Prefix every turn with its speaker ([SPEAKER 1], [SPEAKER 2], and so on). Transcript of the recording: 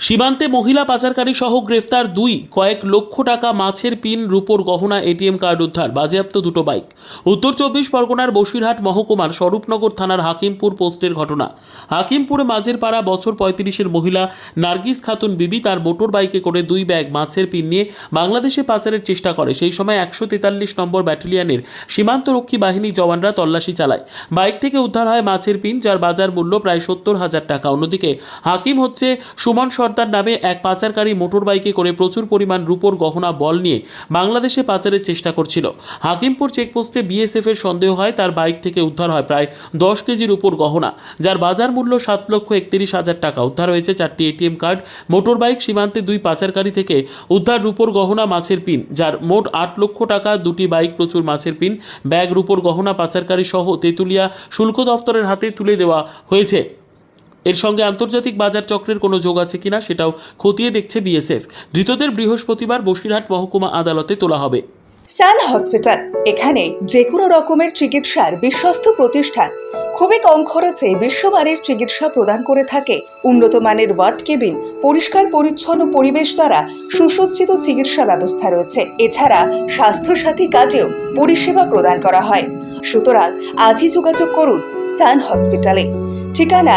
[SPEAKER 1] সীমান্তে মহিলা পাচারকারী সহ গ্রেফতার দুই, কয়েক লক্ষ টাকা মাছের পিন, রূপোর গহনা, এটিএম কার্ড উদ্ধার, বাজেয়াপ্ত দুটো বাইক। উত্তর চব্বিশ পরগনার বসিরহাট মহকুমার স্বরূপনগর থানার হাকিমপুর পোস্টের ঘটনা। হাকিমপুরে মাঝের পাড়া বছর পঁয়ত্রিশের মহিলা নার্গিস খাতুন বিবি তার মোটর বাইকে করে দুই ব্যাগ মাছের পিন নিয়ে বাংলাদেশে পাচারের চেষ্টা করে। সেই সময় একশো তেতাল্লিশ নম্বর ব্যাটালিয়নের সীমান্তরক্ষী বাহিনী জওয়ানরা তল্লাশি চালায়। বাইক থেকে উদ্ধার হয় মাছের পিন, যার বাজার মূল্য প্রায় সত্তর হাজার টাকা। অন্যদিকে হাকিম হচ্ছে সুমন সর্দার নামে এক পাচারকারী মোটর বাইকে করে প্রচুর পরিমাণ রূপোর গহনা, বল নিয়ে বাংলাদেশে পাচারের চেষ্টা করছিল। হাকিমপুর চেকপোস্টে বিএসএফ এর সন্দেহ হয়, তার বাইক থেকে উদ্ধার হয় প্রায় দশ কেজির উপর গহনা, যার বাজার মূল্য সাত লক্ষ একত্রিশ হাজার টাকা। উদ্ধার হয়েছে চারটি এটিএম কার্ড মোটর বাইক সীমান্তে দুই পাচারকারী থেকে উদ্ধার রূপোর গহনা, মাছের পিন, যার মোট আট লক্ষ টাকা, দুটি বাইক, প্রচুর মাছের পিন, ব্যাগ, রূপোর গহনা পাচারকারী সহ তেঁতুলিয়া শুল্ক দফতরের হাতে তুলে দেওয়া হয়েছে। এর সঙ্গে আন্তর্জাতিক বাজার চক্রের কোনো যোগ আছে কিনা সেটাও খতিয়ে দেখছে বিএসএফ। ধৃতদের বৃহস্পতিবার বসিরহাট মহকুমা আদালতে তোলা হবে।
[SPEAKER 2] সান হসপিটাল, এখানে যে কোনো রকমের চিকিৎসার বিশ্বস্ত প্রতিষ্ঠান। খুবই কম খরচে বিশ্বমানের চিকিৎসা প্রদান করে থাকে। উন্নত মানের ওয়ার্ড কেবিন, পরিষ্কার পরিচ্ছন্ন পরিবেশ দ্বারা সুসজ্জিত চিকিৎসা ব্যবস্থা রয়েছে। এছাড়া স্বাস্থ্যসাথী কাজেও পরিষেবা প্রদান করা হয়। সুতরাং আজই যোগাযোগ করুন সান হসপিটালে। ঠিকানা